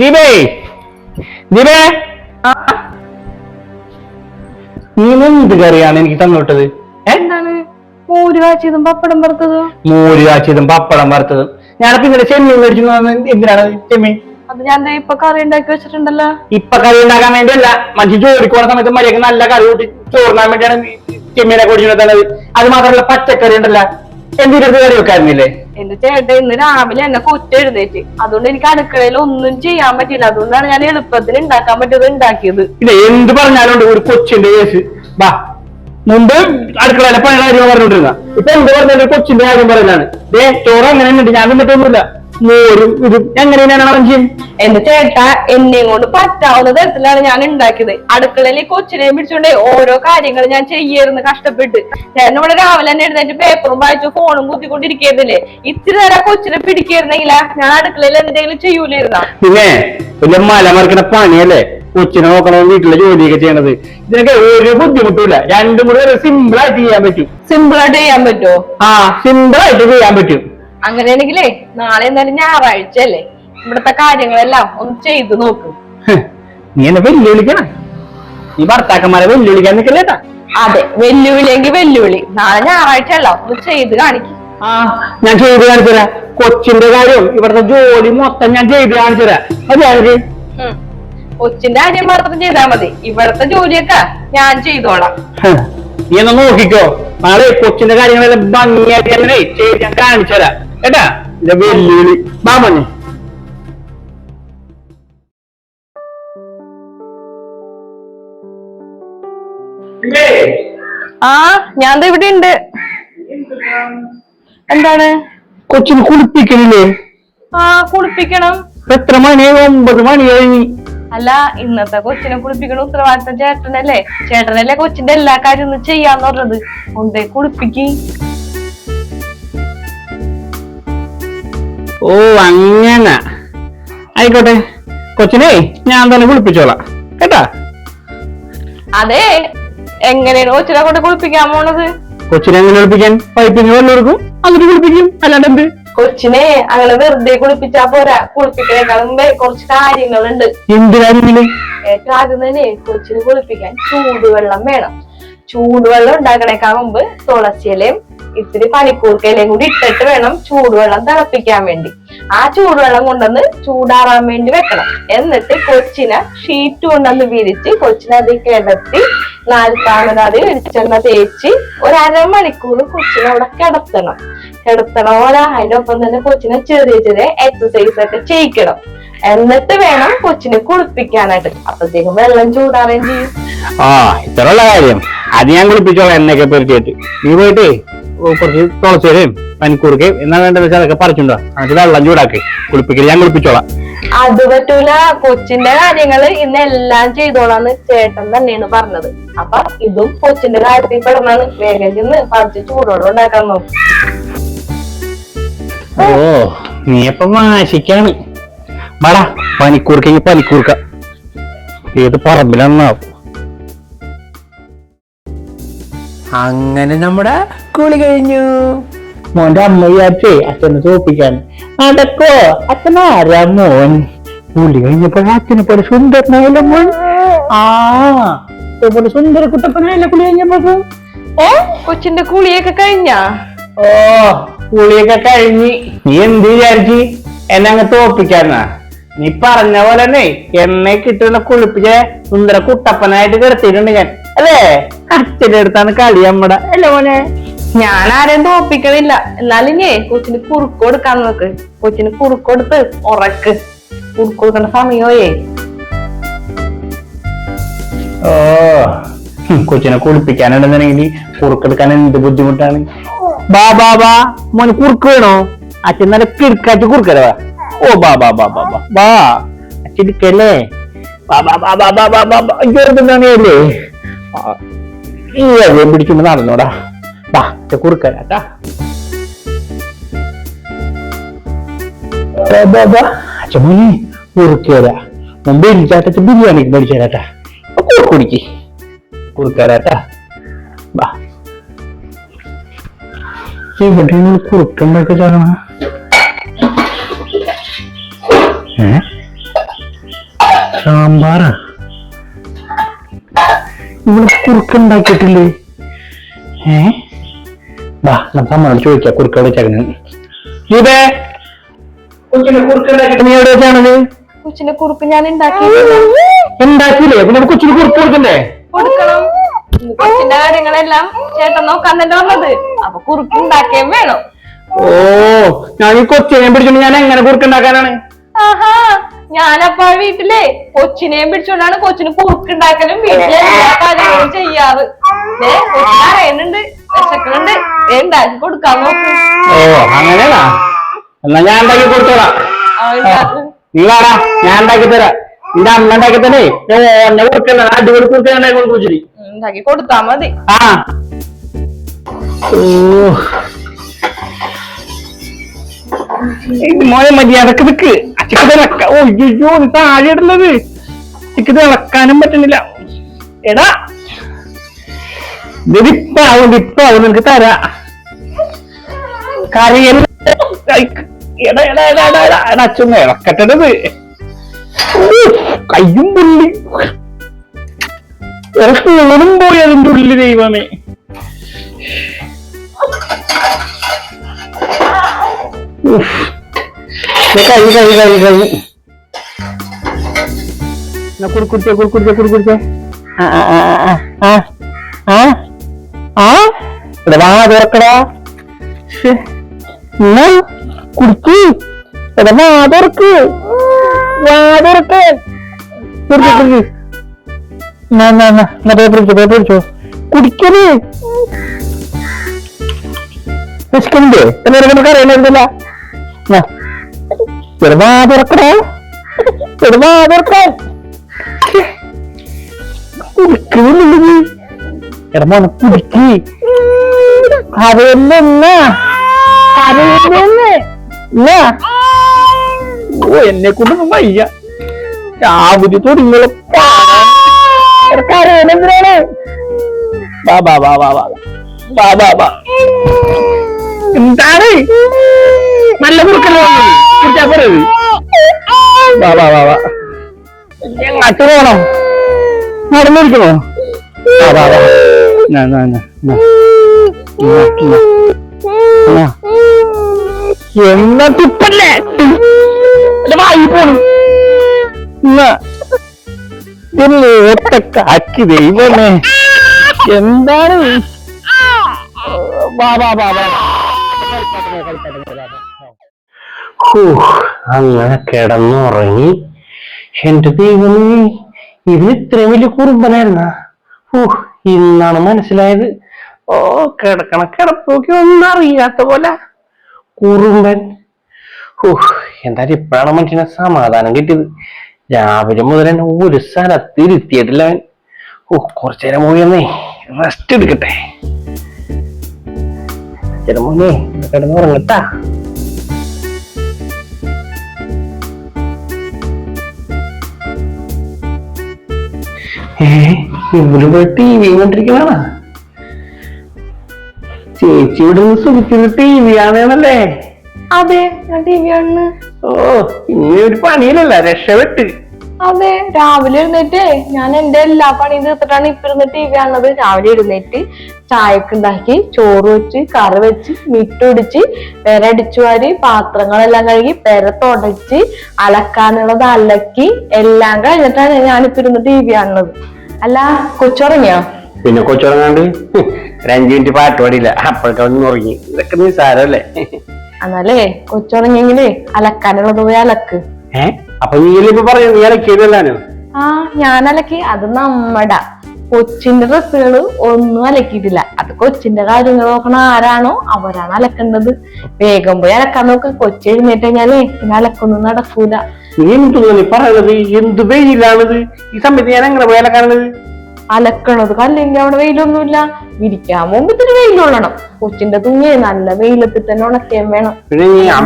ദീപേ. ദീപേ. നീ എന്ത് കറിയാണ് എനിക്ക് തന്നോട്ടത്? എന്താണ്? മോര് കാച്ചിയതും പപ്പടം വറുത്തതും. മോര് കാച്ചിയതും പപ്പടം വറുത്തതും. ഞാനപ്പോ ഇന്നലെ ചെമ്മീൻ മേടിച്ചു എന്തിനാണ് ചെമ്മീൻ? അത് ഞാൻ ഇപ്പൊ കറി ഉണ്ടാക്കി വെച്ചിട്ടുണ്ടല്ലോ. ഇപ്പൊ കറി ഉണ്ടാക്കാൻ വേണ്ടിയല്ല. മനുഷ്യൻ പോണ സമയത്ത് മര്യാദയ്ക്ക് നല്ല കറി കൂട്ടി ചോറിനാൻ വേണ്ടിയാണ് ചെമ്മീനെ തന്നത് അത് മാത്രമല്ല പച്ചക്കറി ഉണ്ടല്ല. എന്തിനടുത്ത് കറി എന്റെ ചേട്ടൻ ഇന്ന് രാവിലെ എന്നെ കുറ്റ എഴുന്നേറ്റ്. അതുകൊണ്ട് എനിക്ക് അടുക്കളയിൽ ഒന്നും ചെയ്യാൻ പറ്റില്ല അതുകൊണ്ടാണ് ഞാൻ എളുപ്പത്തിന് ഉണ്ടാക്കാൻ പറ്റിയത് ഉണ്ടാക്കിയത്. ഇത് എന്ത് പറഞ്ഞാലും ഒരു കൊച്ചിന്റെ കേസ്. ബാ മുമ്പ് അടുക്കളയിലെ പഴയ കാര്യം പറഞ്ഞോണ്ടിരുന്ന. ഇപ്പൊ എന്ത് പറഞ്ഞാലും കൊച്ചിന്റെ കാര്യം പറയലാണ്. ദേ ചോറ് അങ്ങനെ ഉണ്ട്. ഞാൻ തിന്നിട്ടൊന്നുമില്ല. മോരും ഇതും എങ്ങനെ അറേഞ്ച് എന്റെ ചേട്ട എന്നെയും കൊണ്ട് പറ്റാവുന്ന തരത്തിലാണ് ഞാൻ ഉണ്ടാക്കിയത്. അടുക്കളയിൽ ഈ കൊച്ചിനെയും പിടിച്ചോണ്ട് ഓരോ കാര്യങ്ങൾ ഞാൻ ചെയ്യായിരുന്നു കഷ്ടപ്പെട്ട്. ചേട്ടൻ ഇവിടെ രാവിലെ തന്നെ എഴുന്നേറ്റ് പേപ്പറും വായിച്ചു ഫോണും കുത്തിക്കൊണ്ടിരിക്കുന്നില്ലേ ഇത്തിരി നേരം കൊച്ചിനെ പിടിക്കായിരുന്നെങ്കില ഞാൻ അടുക്കളയിൽ എന്തെങ്കിലും ചെയ്യൂലായിരുന്ന? പിന്നെ പിന്നെ മല മറിക്കണ പണിയല്ലേ? കൊച്ചിനെ നോക്കണം വീട്ടിലെ ജോലിയൊക്കെ ചെയ്യണത്? ഇതിനൊക്കെ ഒരു ബുദ്ധിമുട്ടില്ല രണ്ടും കൂടെ സിമ്പിൾ ആയിട്ട് ചെയ്യാൻ പറ്റും. സിമ്പിൾ ആയിട്ട് ചെയ്യാൻ പറ്റുമോ ആ സിമ്പിൾ ആയിട്ട് ചെയ്യാൻ പറ്റും. അങ്ങനെയാണെങ്കിലേ നാളെ എന്തായാലും ഞായറാഴ്ച അല്ലേ ഇവിടുത്തെ കാര്യങ്ങളെല്ലാം ഒന്ന് ചെയ്തു നോക്ക്. നീ എന്നെ വെല്ലുവിളിക്കണം. നീ ഭർത്താക്കന്മാരെ വെല്ലുവിളിക്കാൻ നിൽക്കല്ലേട്ടാ അതെ വെല്ലുവിളിയെങ്കിൽ വെല്ലുവിളി. നാളെ ഞായറാഴ്ച അല്ല ഒന്ന് ചെയ്ത് കാണിക്കും. ആ ഞാൻ ചെയ്ത് കാണിച്ചുതരാം. കൊച്ചിന്റെ കാര്യം ഇവിടുത്തെ ജോലി മൊത്തം ഞാൻ ചെയ്ത് കാണിച്ചുതരാം. അതെ കൊച്ചിന്റെ കാര്യം മാത്രം ചെയ്താൽ മതി. ഇവിടുത്തെ ജോലിയൊക്കെ ഞാൻ ചെയ്തോളാം. നീ എന്നാ നോക്കിക്കോ. നാളെ കൊച്ചിന്റെ കാര്യങ്ങളെല്ലാം ഭംഗിയായിട്ട് ചെയ്ത് ഞാൻ കാണിച്ചു തരാം കേട്ടാ? ഇല്ല വെല്ലുവിളി മാമഞ്ഞ് ആ ഞാൻ ദേ ഇവിടെ ഉണ്ട് എന്താണ്? കൊച്ചിന് കുളിപ്പിക്കണില്ലേ? ആ കുളിപ്പിക്കണം. എത്ര മണിയായി ഒമ്പത് മണി കഴിഞ്ഞ്. അല്ല ഇന്നത്തെ കൊച്ചിനെ കുളിപ്പിക്കണ ഉത്തരവാദിത്തം ചേട്ടനല്ലേ? ചേട്ടനല്ലേ കൊച്ചിന്റെ എല്ലാ കാര്യവും ഒന്ന് ചെയ്യാന്ന് പറഞ്ഞത്? കൊണ്ടേ കുളിപ്പിക്ക്. ഓ അങ്ങനെ. ആയിക്കോട്ടെ. കൊച്ചിനെ ഞാൻ തന്നെ കുളിപ്പിച്ചോളാം. കേട്ടാ? അതെ. എങ്ങനെയാണ് കൊച്ചിനെ കൊണ്ട് കുളിപ്പിക്കാൻ പോണത്? കൊച്ചിനെ എങ്ങനെ കുളിപ്പിക്കാൻ? പൈപ്പിന് വെള്ളം കൊടുക്കും അങ്ങനെ കുളിപ്പിക്കും. അല്ലാണ്ട് എന്ത്? കൊച്ചിനെ അങ്ങനെ വെറുതെ കുളിപ്പിച്ചാ പോരാ. കുളിപ്പിക്കാൻ മുമ്പേ കുറച്ച് കാര്യങ്ങളുണ്ട്. എന്തിനായിരുന്നു ഏറ്റവും ആദ്യം തന്നെ കൊച്ചിനെ കുളിപ്പിക്കാൻ ചൂടുവെള്ളം വേണം. ചൂടുവെള്ളം ഉണ്ടാക്കണേക്കാൾ മുമ്പ് തുളസിയിലയും ഇത്തിരി പനിക്കൂർക്കയിലയും കൂടി ഇട്ടിട്ട് വേണം ചൂടുവെള്ളം തിളപ്പിക്കാൻ വേണ്ടി. ആ ചൂടുവെള്ളം കൊണ്ടുവന്ന് ചൂടാറാൻ വേണ്ടി വെക്കണം. എന്നിട്ട് കൊച്ചിനെ ഷീറ്റ് കൊണ്ടുവന്ന് വിരിച്ച് കൊച്ചിനെ അത് കിടത്തി നാൽക്കാമത് വെളിച്ചെണ്ണ തേച്ച് ഒരു കൊച്ചിനെ അവിടെ കിടത്തണം. കിടത്തണ പോലെ അതിന്റെ ഒപ്പം തന്നെ കൊച്ചിനെ ചെറിയ ചെറിയ എക്സസൈസ് ഒക്കെ ചെയ്യിക്കണം. എന്നിട്ട് വേണം കൊച്ചിനെ കുളിപ്പിക്കാനായിട്ട്. അപ്പത്തേക്കും വെള്ളം ചൂടാറേം ചെയ്യും. ആ ഇത്രയുള്ള കാര്യം. അത് ഞാൻ കുളിപ്പിച്ചോളാം എന്നൊക്കെ പെരുത്തിയിട്ട് നീ പോയിട്ട് കുറച്ച് തുളച്ചേരും പനിക്കൂർക്കയും എന്നാ വേണ്ടത് വെച്ചാൽ അതൊക്കെ പറിച്ചുണ്ടോ എന്നിട്ട് വെള്ളം ചൂടാക്കി. കുളിപ്പിക്കൽ ഞാൻ കുളിപ്പിച്ചോളാം. അത് പറ്റൂല കൊച്ചിന്റെ കാര്യങ്ങൾ ഇന്ന് എല്ലാം ചെയ്തോളാന്ന് ചേട്ടൻ തന്നെയാണ് പറഞ്ഞത്. അപ്പൊ ഇതും കൊച്ചിന്റെ കാര്യത്തിൽ പെടുന്നാണ്. വേഗം ചെന്ന് പറിച്ച് ചൂടോടെ ഉണ്ടാക്കാൻ നോക്കും. ഓ നീ അപ്പൊ വാശിക്കാണ് വാടാ പനിക്കൂർക്കെങ്കിൽ പനിക്കൂർക്ക. ഏത് പറമ്പിലാന്നാവും അങ്ങനെ നമ്മുടെ കുളി കഴിഞ്ഞു. മോന്റെ അമ്മ വിചാരിച്ചേ അച്ഛനെ തോപ്പിക്കാൻ. അടക്കോ അച്ഛനാരാ മോൻ? കുളി കഴിഞ്ഞപ്പോൾ അച്ഛനെ പോലെ സുന്ദരനായല്ലോ മോൻ. ആ ഇതേപോലെ സുന്ദര കുട്ടപ്പനായല്ലോ കുളി കഴിഞ്ഞപ്പോ ഏ കൊച്ചിന്റെ കുളിയൊക്കെ കഴിഞ്ഞാ? ഓ കുളിയൊക്കെ കഴിഞ്ഞ്. നീ എന്ത് വിചാരിച്ചു? എന്നെ അങ്ങ് തോപ്പിക്കാന്നാ നീ പറഞ്ഞ പോലെ തന്നെ എന്നെ കിട്ടുന്ന കുളിപ്പിച്ച സുന്ദര കുട്ടപ്പനായിട്ട് കിടത്തിയിട്ടുണ്ട് ഞാൻ. അല്ലേ അച്ഛന്റെ അടുത്താണ് കളി നമ്മടെ അല്ലേ മോനെ ഞാൻ ആരെയും തോപ്പിക്കണില്ല എന്നാലിനേ കൊച്ചിന് കുറുക്ക് കൊടുക്കാൻ നോക്ക് കൊച്ചിന് കുറുക്ക് കൊടുത്ത് ഉറക്ക് കുറുക്ക് കൊടുക്കണ സമയോയേ ഓ കൊച്ചിനെ കുളിപ്പിക്കാനുണ്ടെന്നുണ്ടെങ്കിൽ കുറുക്കെടുക്കാൻ എന്ത് ബുദ്ധിമുട്ടാണ് ബാ ബാ ബാ മോന് കുറുക്ക് വേണോ അച്ഛൻ നല്ല കിടക്കാച്ച് കുറുക്കരവാ ഓ ബാ ബാ ബാ ബാ ബാ ബാ അച്ഛൻ ഇരിക്കല്ലേ ബാ ബാ ബാ ബാ ബാ ബാ ബാ അയ്യോ എന്താണ് അല്ലേ ഈ അഴയും പിടിച്ചുകൊണ്ട് നടന്നോടാ. വാ കുറുക്കരാട്ടാ അച്ഛമോനെ കുറുക്കേരാ മുമ്പ് ഇരിച്ചാട്ട ബിരിയാണിക്ക് മേടിച്ചാട്ടാ കുറുക്കുടിക്ക് കുറുക്കാരാട്ടാ വാ ഇവിടെയാണ് കുറുക്കുണ്ടൊക്കെ ചാടണ സാമ്പാറാ? ഇവിടെ കുറുക്കുണ്ടാക്കിയിട്ടില്ലേ ഏ? വാ നമുക്ക് അമ്മയോട് ചോദിക്കാം കുറുക്ക് വെച്ചേക്കണേ? ഇതേ കൊച്ചിനെ നീ എവിടെ വെച്ചാണത് കൊച്ചിന്റെ കുറുക്ക് ഞാൻ ഉണ്ടാക്കി ഉണ്ടാക്കിയില്ലേ? പിന്നെ കൊച്ചിന് കുറുക്ക് കൊടുക്കണ്ടേ? കൊടുക്കണം. കൊച്ചിന്റെ കാര്യങ്ങളെല്ലാം ചേട്ടൻ നോക്കാൻ തന്നെ വന്നത് അപ്പൊ കുറുക്ക് ഉണ്ടാക്കുകയും വേണം. ഓ ഞാൻ ഈ കൊച്ചിനെ പിടിച്ചോണ്ട് ഞാൻ എങ്ങനെ കുറുക്കുണ്ടാക്കാനാണ് ആഹാ ഞാനപ്പോ വീട്ടിലെ കൊച്ചിനെയും പിടിച്ചോണ്ടാണ് കൊച്ചിന് കുറുക്കുണ്ടാക്കലും വീട്ടിലെ എല്ലാ കാര്യങ്ങളും ചെയ്യാറ്. ദേ, കൊച്ചിന് അറിയുന്നുണ്ട് വിശക്കുന്നുണ്ട്. ദേ, ഉണ്ടാക്കി കൊടുക്കാൻ നോക്ക്. ഓ എന്നാ ഞാൻ ഉണ്ടാക്കി കൊടുത്തോളാം. നീ വാടാ ഞാൻ ഉണ്ടാക്കി തരാം. നിന്റെ അമ്മ ഉണ്ടാക്കി തന്നെ. എന്നെ കൊടുക്കണ്ട അടിപൊളി ഉണ്ടാക്കി കൊടുത്താ മതി. ആ. ഓ. മോനെ മര്യാദയ്ക്ക് നിക്ക് അച്ഛക്ക് തിളക്ക ഓ അയ്യോ ഇത് താഴെ ഇടുന്നത് അച്ഛക്ക് പറ്റുന്നില്ല എടാ. ഇതിപ്പാവും ഇപ്പാവും നിനക്ക് തരാ. കറിയല്ല എടാ എടാ എടാ എടാ കയ്യും പുള്ളി. ഇറക്കുകളും പോയി അതിന്റെ ഉള്ളിൽ ദൈവമേ. ഉഫ്. ദേ കൈ കൈ കൈ കൈ എന്നാ കുറുക്കുടിച്ചേ കുറുക്കുടിച്ചേ കുറുക്കുടിച്ചേ ആ ആ ആ ആ ആ ആ ഇവിടെ വാ വാ വാ നമുക്ക് ചെറുതാ തുറക്കണേ ചെറുതാ തുറക്കാൻ കുടിക്കുന്നില്ല എടാ മോനെ കുടിക്ക് കരയല്ലെന്ന കരയല്ലെന്ന് ഓ എന്നെ കൊണ്ടൊന്നും വയ്യ. രാവിലെ തുടങ്ങിയുള്ള കരയണെന്തിനാണ് ബാ ബാ ബാ ബാ ബാ ബാ ബാ ബാ എന്താണ്? നല്ല കുറുക്കല്ലേ വാ വാ വാ വാ. നടന്നിരിക്കണോ? വാ വാ വാ. ഞാൻ ഞാൻ എന്നാ വായി പോണു. എന്നെ? ദൈവമേ. എന്താണ്? ബാബാ ബാബാ അങ്ങനെ കിടന്നുറങ്ങി. എന്റെ ദൈവമേ ഇതിന് ഇത്രയും വലിയ കുറുമ്പനായിരുന്ന? ഊഹ് ഇന്നാണ് മനസ്സിലായത്. ഓ കിടക്കണ കിടപ്പൊക്കെ ഒന്നും അറിയാത്ത പോലെ. കുറുമ്പൻ. ഊഹ് എന്തായാലും ഇപ്പോഴാണ് മനുഷ്യനെ സമാധാനം കിട്ടിയത്. രാവിലെ മുതൽ തന്നെ ഒരു സ്ഥലത്ത് ഇരുത്തിയിട്ടില്ല അവൻ. ഓ കുറച്ചു നേരം പോയി റെസ്റ്റ് എടുക്കട്ടെ. ചില മോനെ കിടന്നുറങ്ങട്ടാ ഇവിടെ പോയി ടി വി കണ്ടിരിക്കണ ചേച്ചി ഇവിടെ നിന്ന് സുഖിക്കുന്ന ടി വി ആണെന്നല്ലേ? അതെ ഞാൻ ടി വി ആണ് ഓ ഇനി ഒരു പണിയിലല്ല രക്ഷപ്പെട്ട്. അതെ രാവിലെ എഴുന്നേറ്റ് ഞാൻ എന്റെ എല്ലാ പണിയും തീർത്തിട്ടാണ് ഇപ്പൊ ഇരുന്നിട്ട് ടി വി കാണുന്നത്. രാവിലെ എഴുന്നേറ്റ് ചായക്ക് ഉണ്ടാക്കി ചോറ് വെച്ച് കറി വെച്ച് മിട്ടുടിച്ച് പെര അടിച്ചു വാരി പാത്രങ്ങളെല്ലാം കഴുകി പെര തുടച്ച് അലക്കാനുള്ളത് അലക്കി എല്ലാം കഴിഞ്ഞിട്ടാണ് ഞാനിപ്പോ ഇരുന്ന് ടി വി കാണുന്നത്. അല്ല കൊച്ചുറങ്ങിയോ? പിന്നെ കൊച്ചുറങ്ങാണ്ട്? ഒരു അഞ്ചു മിനിറ്റ് പാട്ട് പാടിയില്ല. അപ്പോഴത്തെ ഉറങ്ങി. ഇതൊക്കെ നിസ്സാരല്ലേ എന്നാലേ കൊച്ചുറങ്ങിയെങ്കിലേ അലക്കാനുള്ളത് പോയി അലക്ക്. ഏ? അപ്പൊ നീ പറയാം പറഞ്ഞു നീ ഇറക്കിയതല്ലാനോ ആ ഞാൻ അലക്കി. അത് നമ്മടാ കൊച്ചിന്റെ ഡ്രസ്സുകൾ ഒന്നും അലക്കിയിട്ടില്ല. അത് കൊച്ചിന്റെ കാര്യങ്ങൾ നോക്കണ ആരാണോ അവരാണ് അലക്കേണ്ടത്. വേഗം പോയി അലക്കാൻ നോക്ക്. കൊച്ചി എഴുന്നേറ്റ് കഴിഞ്ഞാലേ പിന്നെ അലക്കൊന്നും നടക്കൂല. നീ എന്ത് തോന്നി പറയണത്? എന്ത് വെയിലാണത്? ഈ സമയത്ത് ഞാൻ എങ്ങനെ പോയി അലക്കാനുള്ളത്? അലക്കണത് കല്ലെങ്കിൽ അവിടെ വെയിലൊന്നുമില്ല. വിരിക്കാൻ മുമ്പ് ഇത്തിരി വെയിലുള്ളണം കൊച്ചിന്റെ തുണിയെ നല്ല വെയിലത്തിൽ തന്നെ ഉണക്കിയാൻ വേണം. പിന്നെ ഞാൻ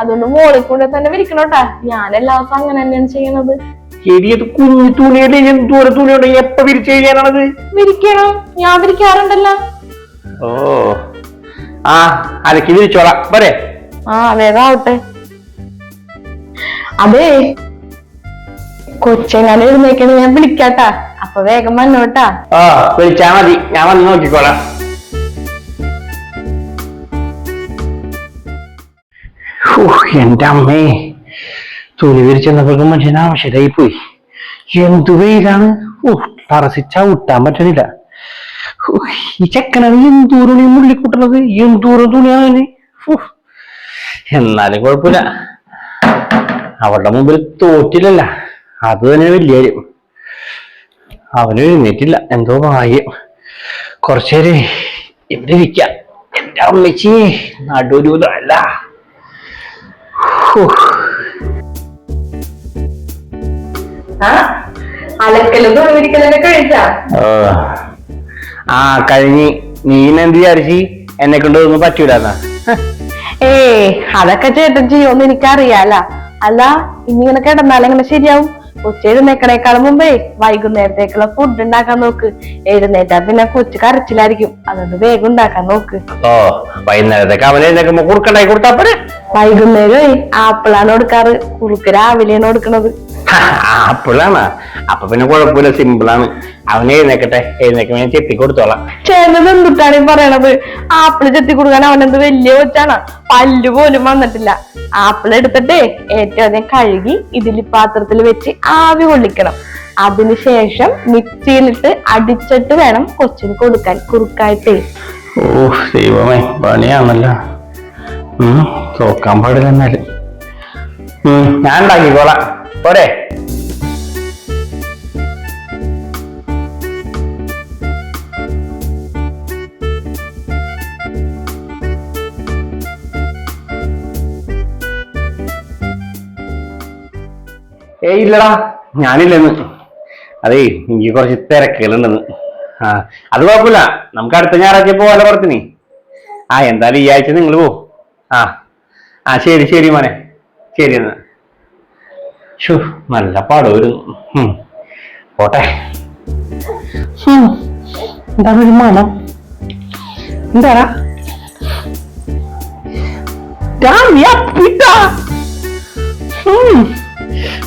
അതുകൊണ്ട് മോളിൽ കൂടെ തന്നെ വിരിക്കണോട്ടാ ഞാൻ എല്ലാ ദിവസവും അങ്ങനെ തന്നെയാണ് ചെയ്യണത് ശരിയത് കുഞ്ഞു തുണിയല്ലേ? ദൂരെ തുണി ഉണ്ടെങ്കിൽ എപ്പ വിരിച്ചു കഴിയാനാണത് വിരിക്കണം. ഞാൻ വിരിക്കാറുണ്ടല്ലോ. ഓ. ആ അലക്കി വിരിച്ചോളാം. പോരെ ആ വേഗാവട്ടെ അതെ. കൊച്ചെങ്ങനെ എഴുന്നേക്കണേ ഞാൻ വിളിക്കാട്ടാ. അപ്പൊ വേഗം വന്നോട്ടാ. ആ വിളിച്ചാ മതി. ഞാൻ വന്ന് നോക്കിക്കോളാം. എന്റെ അമ്മേ. തൊലി വിരിച്ചെന്നപ്പോഴും മനുഷ്യൻ ആവശ്യമായി പോയി എന്തു വെയിലാണ്? പറസിച്ചാ പറ്റണില്ല. പറ്റുന്നില്ല ഈ ചെക്കനാണ് എന്തൂരണി മുള്ളിക്കൂട്ടണത് എന്തൂരം തുണിയാണ്. എന്നാലും കുഴപ്പമില്ല. അവളുടെ മുമ്പിൽ തോറ്റില്ലല്ല. അത് തന്നെ വലിയ കാര്യം. അവന് എഴുന്നേറ്റില്ല. എന്തോ ഭാഗ്യം. കുറച്ചേര് ഇവിടെ ഇരിക്കാം. എന്റെ അമ്മച്ചി നടുരൂതല്ല ആ അലക്കലും തുണിവിരിക്കലൊക്കെ കഴിച്ചാ ആ കഴിഞ്ഞ്. നീ എന്ത് വിചാരിച്ച്? എന്നെ കൊണ്ട് ഒന്നും പറ്റൂലെന്നാ. ഏ അതൊക്കെ ചേട്ടൻ ചെയ്യുമെന്ന് എനിക്കറിയാല അല്ല? ഇനി ഇങ്ങനെ കിടന്നാലെങ്ങനെ ശരിയാവും? കൊച്ചു എഴുന്നേക്കണേക്കാളും മുമ്പേ വൈകുന്നേരത്തേക്കുള്ള ഫുഡ് ഉണ്ടാക്കാൻ നോക്ക്. എഴുന്നേറ്റാ പിന്നെ കൊച്ചു കരച്ചിലായിരിക്കും. അതുകൊണ്ട് വേഗം ഉണ്ടാക്കാൻ നോക്ക്. ഓ വൈകുന്നേരത്തേക്ക് അവനെ എഴുന്നേക്കുമ്പോ കുറുക്കണ്ടായി കൊടുത്താ പോരെ? വൈകുന്നേരമേ ആപ്പിളാണ് കൊടുക്കാറ്. കുറുക്ക് രാവിലെയാണ് കൊടുക്കണത്. അപ്പോഴാണ്. അപ്പൊ പിന്നെ കുഴപ്പമില്ല സിമ്പിളാണ് അവനെ എഴുന്നേക്കട്ടെ എഴുന്നേക്കുമ്പോ ഞാൻ ചെത്തി കൊടുത്തോളാം ചേർന്നത് എന്തുട്ടാണ് ഈ പറയണത്? ആപ്പിൾ ചെത്തി കൊടുക്കാൻ അവനെന്ത് വലിയ വെച്ചാണ് പല്ല് പോലും വന്നിട്ടില്ല. ആപ്പിൾ എടുത്തിട്ട് ഏറ്റവും അധികം കഴുകി ഇതിലി പാത്രത്തിൽ വെച്ച് ആവി കൊള്ളിക്കണം. അതിനുശേഷം മിക്സിയിലിട്ട് അടിച്ചിട്ട് വേണം കൊച്ചിന് കൊടുക്കാൻ കുറുക്കായിട്ടേ. ഓ ദൈവമേ പണിയാണല്ലോ. തോക്കാൻ പാടില്ല എന്നാലും. ഞാൻ ഉണ്ടാക്കിക്കോളാം. പോരെ. ഏയ് ഇല്ലടാ ഞാനില്ലെന്ന്. അതേ എനിക്ക് കുറച്ച് തിരക്കുകളുണ്ടെന്ന്. ആ അത് കുഴപ്പമില്ല. നമുക്ക് അടുത്ത ഞായറാഴ്ച പോവാല്ലോ പുറത്തിനി. ആ എന്തായാലും ഈ ആഴ്ച നിങ്ങൾ പോ ആ ആ ശരി ശരി മോനെ. ശരി എന്നാ. ഷു നല്ല പാട് വരുന്നു ഉം. പോട്ടെ. എന്താണ് ഒരു മണം എന്താടാ? രാമിയ പിട്ട ഉം.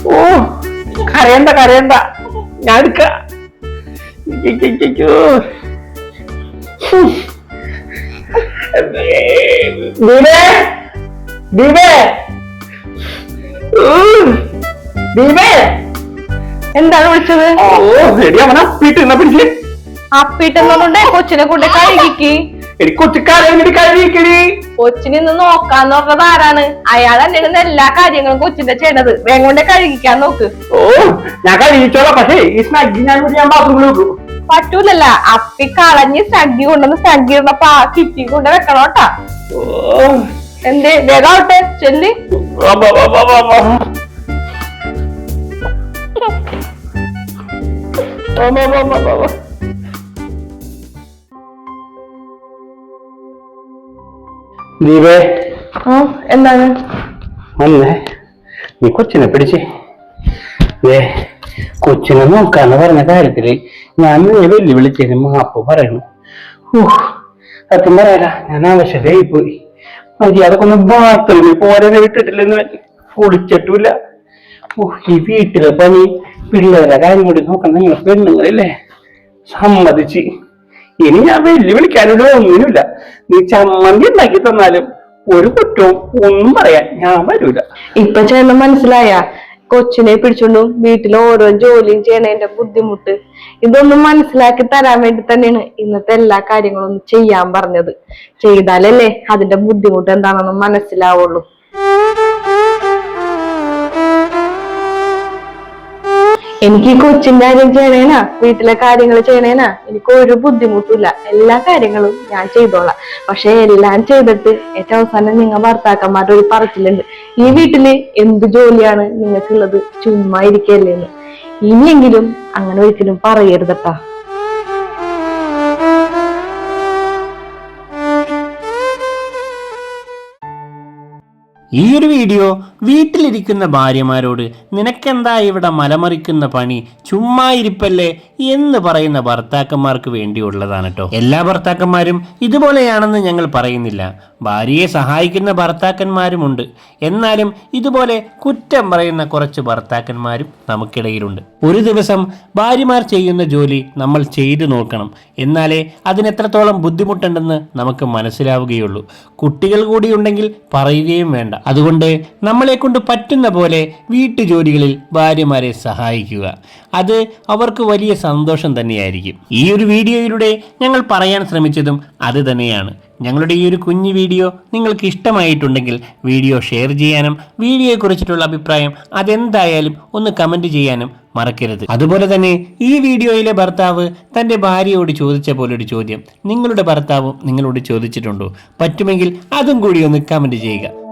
ഓ കരയണ്ട കരയണ്ട. ഞാൻ എടുക്കാം. ദീപേ ദീപേ. ദീപേ. എന്താണ് വിളിച്ചത്? ഓ എടി അവനാ. നിന്നാ പിടിച്ചേ. അപ്പിട്ടെന്നുണ്ടേ കൊച്ചിനെ കൊണ്ട് കഴുകിക്ക്. എടി കൊച്ചിക്കാരെ എന്നിട്ട് കഴിക്കടി കൊച്ചിനെ ഒന്ന് നോക്കാന്ന് പറഞ്ഞത് ആരാണ്? അയാൾ തന്നെയാണ് എല്ലാ കാര്യങ്ങളും കൊച്ചിന്റെ ചെയ്യണത്. വേങ്ങോണ്ടെ കഴുകിക്കാൻ നോക്ക്. ഓ ഞാൻ കഴുകിച്ചോളാം പക്ഷേ ഈ സ്നഗ്ഗി ഞാൻ കൂടി ഞാൻ ബാത്റൂമിൽ വെക്കും പറ്റൂലല്ല അപ്പി കളഞ്ഞ് സഗ്ഗി കൊണ്ടുവന്ന് സഗ്ഗി ഇടുന്നപ്പോ ആ കിറ്റി കൊണ്ട് വെക്കണോട്ടാ ഓ. എന്തേ വേഗം ആവട്ടെ ചെല്ലി. വാ, ദീപേ. ആ എന്താണ്? നീ കൊച്ചിനെ പിടിച്ചേ. ഏ കൊച്ചിനെ നോക്കാന്ന് പറഞ്ഞ കാര്യത്തിൽ ഞാൻ നിന്നെ വെല്ലുവിളിച്ചതിന് മാപ്പ് പറയണു. സത്യം പറയാല ഞാൻ ആവശ്യതയായി പോയി. മര്യാദക്കൊന്നും ബാത്റൂമിൽ പോരെ വിട്ടിട്ടില്ലെന്ന് കുളിച്ചിട്ടില്ല ഈ വീട്ടിലെ പണി പിള്ളേരെ കാര്യം കൂടി നോക്കണം നിങ്ങൾ പെണ്ണുങ്ങളില്ലേ? സമ്മതിച്ച്. ഇനി ഞാൻ വെല്ലുവിളിക്കാനുള്ള ഒന്നിനുമില്ല. നീ ചമ്മന്തി ഉണ്ടാക്കി തന്നാലും ഒരു കുറ്റവും ഒന്നും പറയാൻ ഞാൻ വരൂല. ഇപ്പൊ ചേട്ടൻ മനസ്സിലായ കൊച്ചിനെ പിടിച്ചോണ്ട് വീട്ടിലെ ഓരോ ജോലിയും ചെയ്യണതിന്റെ ബുദ്ധിമുട്ട്. ഇതൊന്നും മനസ്സിലാക്കി തരാൻ വേണ്ടി തന്നെയാണ് ഇന്നത്തെ എല്ലാ കാര്യങ്ങളും ചെയ്യാൻ പറഞ്ഞത്. ചെയ്താലല്ലേ അതിന്റെ ബുദ്ധിമുട്ട് എന്താണെന്ന് മനസ്സിലാവുള്ളൂ. എനിക്ക് ഈ കൊച്ചിന്റെ കാര്യം ചെയ്യണേനാ? വീട്ടിലെ കാര്യങ്ങൾ ചെയ്യണേനാ? എനിക്ക് ഒരു ബുദ്ധിമുട്ടില്ല എല്ലാ കാര്യങ്ങളും ഞാൻ ചെയ്തോളാം. പക്ഷെ എല്ലാം ചെയ്തിട്ട് ഏറ്റവും അവസാനം നിങ്ങൾ ഭർത്താക്കന്മാരുടെ ഒരു പറച്ചിലുണ്ട്. ഈ വീട്ടിൽ എന്ത് ജോലിയാണ് നിങ്ങൾക്കുള്ളത് ചുമ്മാ ഇരിക്കല്ലേന്ന്. ഇനിയെങ്കിലും അങ്ങനെ ഒരിക്കലും പറയരുതട്ടാ. ഈ ഒരു വീഡിയോ വീട്ടിലിരിക്കുന്ന ഭാര്യമാരോട് നിനക്കെന്താ ഇവിടെ മലമറിക്കുന്ന പണി? ചുമ്മാ ഇരിപ്പല്ലേ? എന്ന് പറയുന്ന ഭർത്താക്കന്മാർക്ക് വേണ്ടിയുള്ളതാണ് കേട്ടോ എല്ലാ ഭർത്താക്കന്മാരും ഇതുപോലെയാണെന്ന് ഞങ്ങൾ പറയുന്നില്ല. ഭാര്യയെ സഹായിക്കുന്ന ഭർത്താക്കന്മാരുമുണ്ട്. എന്നാലും ഇതുപോലെ കുറ്റം പറയുന്ന കുറച്ച് ഭർത്താക്കന്മാരും നമുക്കിടയിലുണ്ട്. ഒരു ദിവസം ഭാര്യമാർ ചെയ്യുന്ന ജോലി നമ്മൾ ചെയ്തു നോക്കണം. എന്നാലേ അതിനെത്രത്തോളം ബുദ്ധിമുട്ടുണ്ടെന്ന് നമുക്ക് മനസ്സിലാവുകയുള്ളൂ. കുട്ടികൾ കൂടിയുണ്ടെങ്കിൽ പറയുകയും വേണ്ട. അതുകൊണ്ട് നമ്മളെ കൊണ്ട് പറ്റുന്ന പോലെ വീട്ടുജോലികളിൽ ഭാര്യമാരെ സഹായിക്കുക. അത് അവർക്ക് വലിയ സന്തോഷം തന്നെയായിരിക്കും. ഈ ഒരു വീഡിയോയിലൂടെ ഞങ്ങൾ പറയാൻ ശ്രമിച്ചതും അത് തന്നെയാണ്. ഞങ്ങളുടെ ഈ ഒരു കുഞ്ഞു വീഡിയോ നിങ്ങൾക്ക് ഇഷ്ടമായിട്ടുണ്ടെങ്കിൽ വീഡിയോ ഷെയർ ചെയ്യാനും വീഡിയോയെക്കുറിച്ചിട്ടുള്ള അഭിപ്രായം അതെന്തായാലും ഒന്ന് കമന്റ് ചെയ്യാനും മറക്കരുത്. അതുപോലെ തന്നെ ഈ വീഡിയോയിലെ ഭർത്താവ് തന്റെ ഭാര്യയോട് ചോദിച്ച പോലൊരു ചോദ്യം നിങ്ങളുടെ ഭർത്താവും നിങ്ങളോട് ചോദിച്ചിട്ടുണ്ടോ? പറ്റുമെങ്കിൽ അതും കൂടി ഒന്ന് കമന്റ് ചെയ്യുക.